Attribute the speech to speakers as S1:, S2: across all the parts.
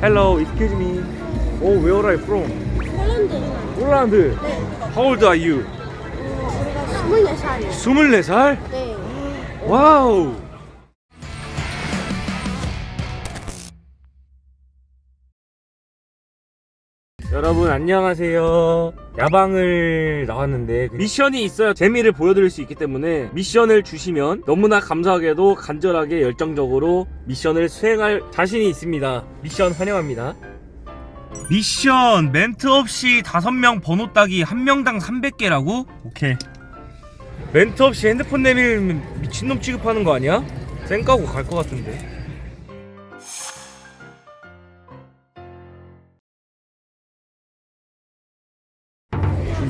S1: Hello, excuse me. Oh, where are you from?
S2: 폴란드.
S1: 폴란드.
S2: 네.
S1: How old are you?
S2: 어, 우리가 24살이요.
S1: 24살?
S2: 네.
S1: 와우. 여러분 안녕하세요. 야방을 나왔는데 미션이 있어야 재미를 보여드릴 수 있기 때문에 미션을 주시면 너무나 감사하게도 간절하게 열정적으로 미션을 수행할 자신이 있습니다. 미션 환영합니다. 미션 멘트 없이 5명 번호 따기 1명당 300개라고? 오케이. 멘트 없이 핸드폰 내밀면 미친놈 취급하는 거 아니야? 쌩 까고 갈 것 같은데.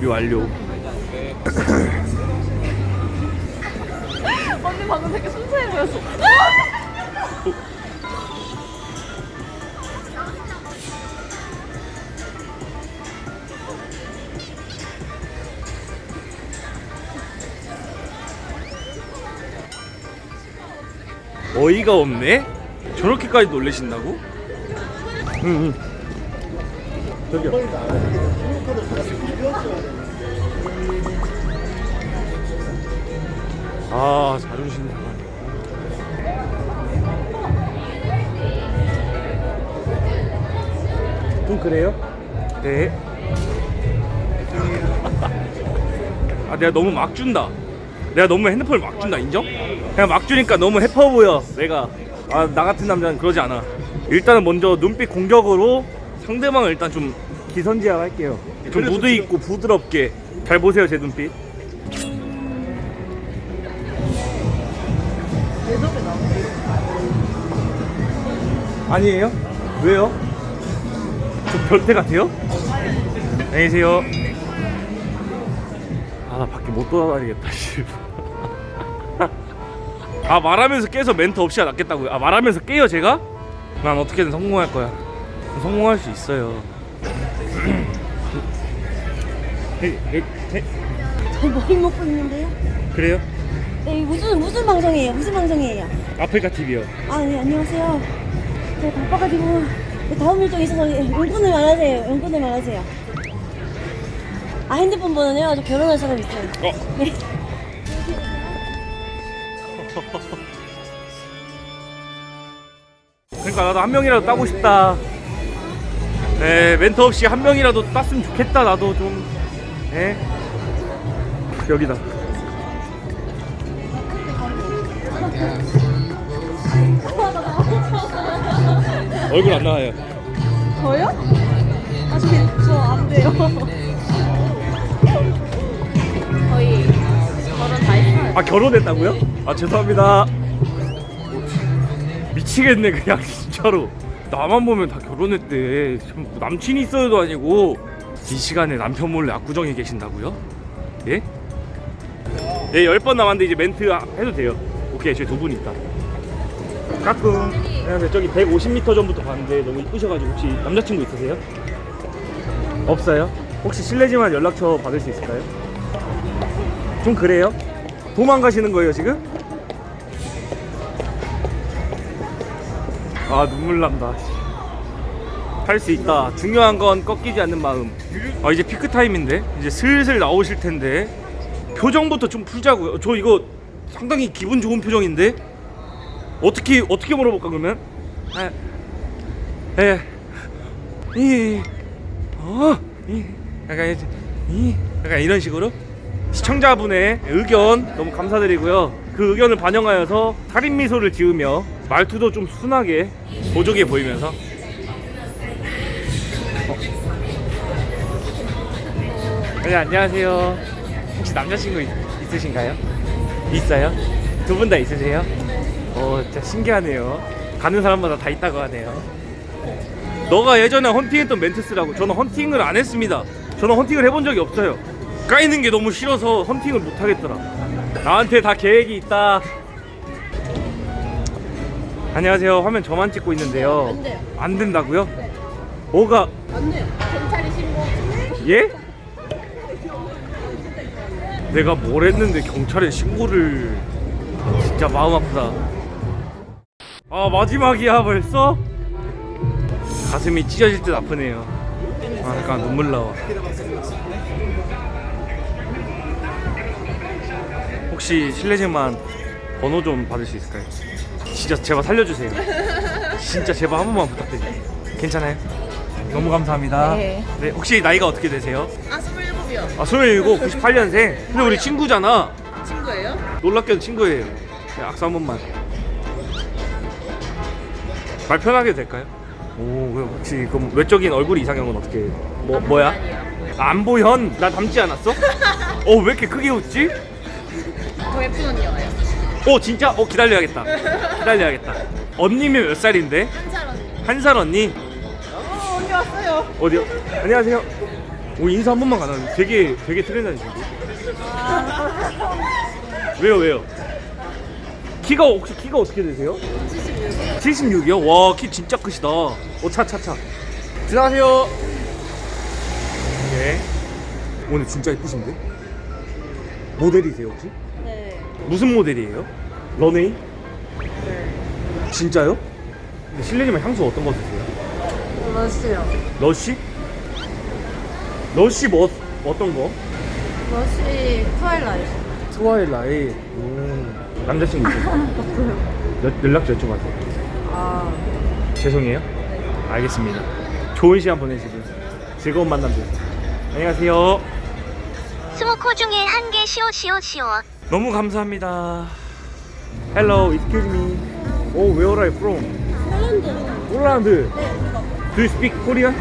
S1: 준비 완료.
S3: 언니 방금 되게 순수해 보였어.
S1: 어이가 없네? 저렇게까지 놀래신다고? 응, 응. 저기요. 아, 자존심 상하네. 좀 그래요? 네. 아, 내가 너무 막 준다. 내가 너무 핸드폰을 막 준다 인정? 그냥 막 주니까 너무 해퍼 보여 내가 아 나 같은 남자는 그러지 않아 일단은 먼저 눈빛 공격으로 상대방을 일단 좀 기선제압 할게요 좀 무드 있고 부드럽게 잘 보세요 제 눈빛 아니에요? 왜요? 저 변태 같아요? 안녕히 계세요 아 나 밖에 못 돌아다니겠다 씨. 아 말하면서 깨서 멘트 없이 낫겠다고요 아 말하면서 깨요 제가? 난 어떻게든 성공할 거야 성공할 수 있어요 헤, 헤, 헤.
S2: 저 머리 먹고 있는데요.
S1: 그래요?
S2: 네, 무슨 무슨 방송이에요? 무슨 방송이에요?
S1: 아프리카 TV요
S2: 아, 네, 안녕하세요. 저 바빠가지고 네, 다음 일정 있어서 예, 용건을 말하세요. 용건을 말하세요. 아, 핸드폰 번호요? 저 결혼할 사람 있어요.
S1: 어.
S2: 네.
S1: 그러니까 나도 한 명이라도 따고 싶다 네 멘트 없이 한 명이라도 땄으면 좋겠다 나도 좀 네. 여기다 얼굴 안 나와요
S3: 저요? 아, 저기 저안 돼요. 거의 결혼 다 했어요.
S1: 아 결혼했다고요? 아 죄송합니다. 미치겠네 그냥 진짜로. 나만 보면 다 결혼했대. 참, 남친이 있어요도 아니고 이 시간에 남편 몰래 압구정에 계신다고요? 예? 예, 열 번 남았는데 이제 멘트 아- 해도 돼요. 오케이, 저희 두 분 있다. 가끔 안녕하세요. 저기 150m 전부터 봤는데 너무 이쁘셔가지고 혹시 남자친구 있으세요? 없어요? 혹시 실례지만 연락처 받을 수 있을까요? 좀 그래요? 도망가시는 거예요 지금? 아 눈물 난다. 할 수 있다. 중요한 건 꺾이지 않는 마음. 아 이제 피크 타임인데? 이제 슬슬 나오실 텐데. 표정부터 좀 풀자고요. 저 이거 상당히 기분 좋은 표정인데? 어떻게 어떻게 물어볼까 그러면? 아, 예, 이, 어, 이, 약간 이, 약간 이런 식으로? 시청자분의 의견 너무 감사드리고요. 그 의견을 반영하여서 살인 미소를 지으며 말투도 좀 순하게 보조개 보이면서 어. 네, 안녕하세요. 혹시 남자친구 있, 있으신가요? 있어요? 두 분 다 있으세요? 어, 진짜 신기하네요. 가는 사람마다 다 있다고 하네요. 너가 예전에 헌팅했던 멘트 쓰라고. 저는 헌팅을 안 했습니다. 저는 헌팅을 해본 적이 없어요. 까이는 게 너무 싫어서 헌팅을 못 하겠더라. 나한테 다 계획이 있다. 안녕하세요. 화면 저만 찍고 있는데요.
S2: 안 돼요.
S1: 안 된다고요? 뭐가
S2: 안 돼요. 경찰에 신고.
S1: 예? 내가 뭘 했는데 경찰에 신고를 진짜 마음 아프다. 아 마지막이야 벌써? 가슴이 찢어질 듯 아프네요. 아, 잠깐 눈물 나와. 혹시 실례지만 번호 좀 받을 수 있을까요? 진짜 제발 살려주세요. 진짜 제발 한 번만 부탁드릴게요. 괜찮아요? 너무 감사합니다.
S3: 네.
S1: 혹시 나이가 어떻게 되세요?
S3: 아, 27이요.
S1: 아, 27, 98년생. 근데 우리 친구잖아.
S3: 친구예요?
S1: 놀랍게도 친구예요. 네, 악수 한 번만. 말 편하게 될까요? 오, 그럼 혹시 그럼 외적인 얼굴 이상형은 어떻게? 뭐 뭐야? 안보현? 나 닮지 않았어? 어, 왜 이렇게 크게 웃지?
S3: 더 예쁜 언니예요.
S1: 어, 진짜? 어, 기다려야겠다. 기다려야겠다. 언니면 몇 살인데?
S3: 한살 언니.
S1: 한 살 언니?
S3: 어, 언니 왔어요.
S1: 어디요? 안녕하세요. 오, 인사 한 번만 가능. 되게 되게 트렌드하신데. 왜요, 왜요? 키가 혹시 키가 어떻게 되세요? 76. 76이요? 와, 키 진짜 크시다. 오, 차, 차, 차. 지나가세요. 네. 오늘 진짜 이쁘신데? 모델이세요, 혹시?
S3: 네.
S1: 무슨 모델이에요? 런웨이? 진짜요? 근데 실례지만 향수 어떤 거 쓰세요?
S3: 러시요.
S1: 러쉬? 러쉬 뭐 어떤 거?
S3: 러시 트와일라이트.
S1: 트와일라이트. 음, 남자친구 있어요? 여- 연락처 여쭤봐도
S3: 아.
S1: 죄송해요. 알겠습니다. 좋은 시간 보내시고 즐거운 만남 되세요. 안녕하세요.
S4: 스모코 중에 한 개 시오 시오 시오.
S1: 너무 감사합니다. Hello, excuse me. Oh, where are you from?
S2: holland
S1: 폴란드. Do you speak Korean?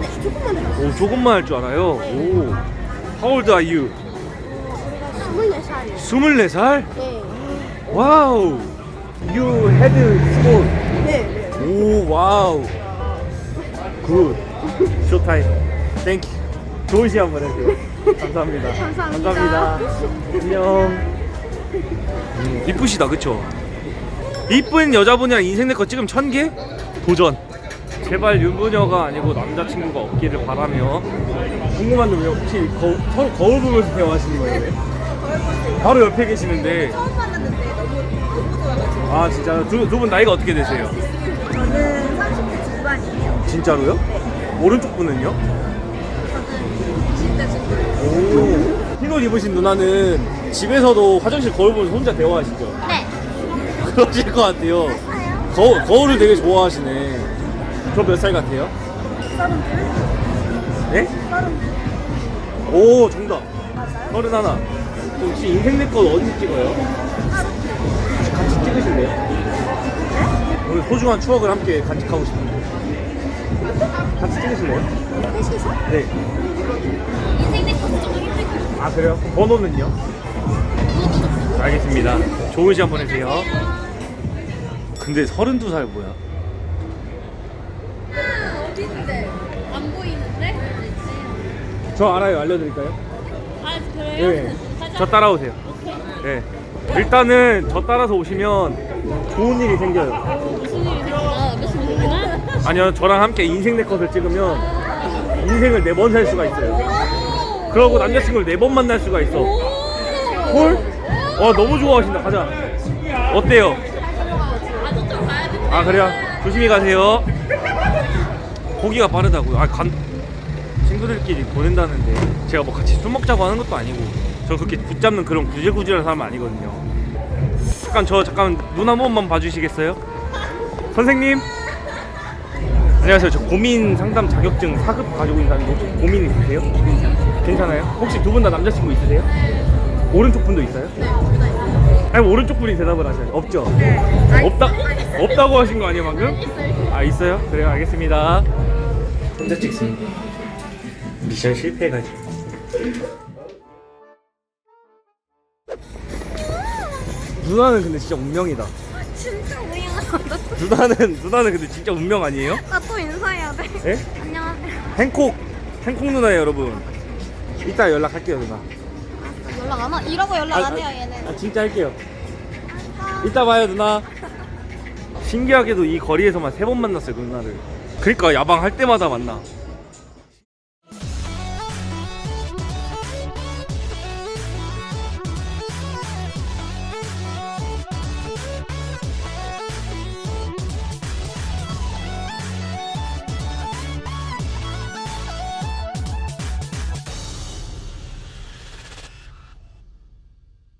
S2: 네 조금만 해요
S1: 오, 조금만 할 줄 알아요. 오. How old are you?
S2: 24살이요
S1: 24살?
S2: 네
S1: 와우. You had school.
S2: 네.
S1: 오, 와우. 굿. 쇼타임. 땡큐. 좋은 시간 보내세요. 감사합니다. 감사합니다. 안녕. 음, 이쁘시다, 그쵸? 이쁜 여자분이랑 인생 내거 찍으면 천 개? 도전. 제발 유부녀가 아니고 남자친구가 없기를 바라며 궁금한데 왜 혹시 거, 서로 거울 보면서 대화하시는 거예요? 바로 옆에 계시는데
S3: 처음 만났는데 너무 너무 좋아가지고.
S1: 아 진짜 두 분 나이가 어떻게 되세요?
S3: 저는 30대 중반이에요.
S1: 진짜로요? 오른쪽 분은요?
S3: 저는 20대 중반.
S1: 오. 흰옷 입으신 누나는 집에서도 화장실 거울 보면서 혼자 대화하시죠?
S4: 네.
S1: 그러실 것 같아요. 거, 거울을 되게 좋아하시네. 저 몇 살 같아요? 네? 오, 정답. 서른 하나. 그럼 혹시 인생 내거 어디 찍어요? 같이 찍으실래요? 오늘 소중한 추억을 함께 간직하고 싶은데. 같이 찍으실래요? 네.
S4: 인생 힘들
S1: 아 그래요? 번호는요? 알겠습니다. 좋은 시간 보내세요. 근데 32살 뭐야?
S3: 어딘데? 안 보이는데?
S1: 저 알아요. 알려드릴까요?
S3: 아 그래요?
S1: 네. 저 따라오세요. 네. 일단은 저 따라서 오시면 좋은 일이 생겨요.
S3: 무슨 일이 생겼나? 무슨 일이나?
S1: 아니요, 저랑 함께 인생 내 컷을 찍으면 인생을 네 번 살 수가 있어요. 그러고 남자친구를 네 번 만날 수가 있어. 헐? 와, 너무 좋아하신다. 가자. 어때요? 아, 그래요? 조심히 가세요. 보기가 빠르다고요. 아, 간, 친구들끼리 보낸다는데 제가 뭐 같이 술 먹자고 하는 것도 아니고 저 그렇게 붙잡는 그런 구질구질한 사람 아니거든요. 잠깐 저 잠깐 눈 한 번만 봐주시겠어요? 선생님. 안녕하세요. 저 고민 상담 자격증 4급 가지고 있는 사람인데 혹시 고민 있으세요? 괜찮아요? 혹시 두 분 다 남자친구 있으세요? 오른쪽 분도 있어요? 아니 오른쪽 분이 대답을 하셔요. 없죠? 없다 없다고 하신 거 아니에요 방금? 아 있어요? 그래요 알겠습니다. 혼자 찍습니다. 미션 실패해가지고. 누나는 근데 진짜 운명이다.
S4: 진짜 뭐야?
S1: 누나는 누나는 근데 진짜 운명 아니에요?
S4: 나 또 인사해야 돼.
S1: 예?
S4: 안녕하세요.
S1: 행콕 행콕 누나예요 여러분. 이따 연락할게요 누나.
S4: 연락 안 와. 이러고 연락 안 해요 얘는.
S1: 아, 진짜 할게요. 이따 봐요 누나. 신기하게도 이 거리에서만 세 번 만났어요 그 누나를. 그러니까 야방 할 때마다 만나.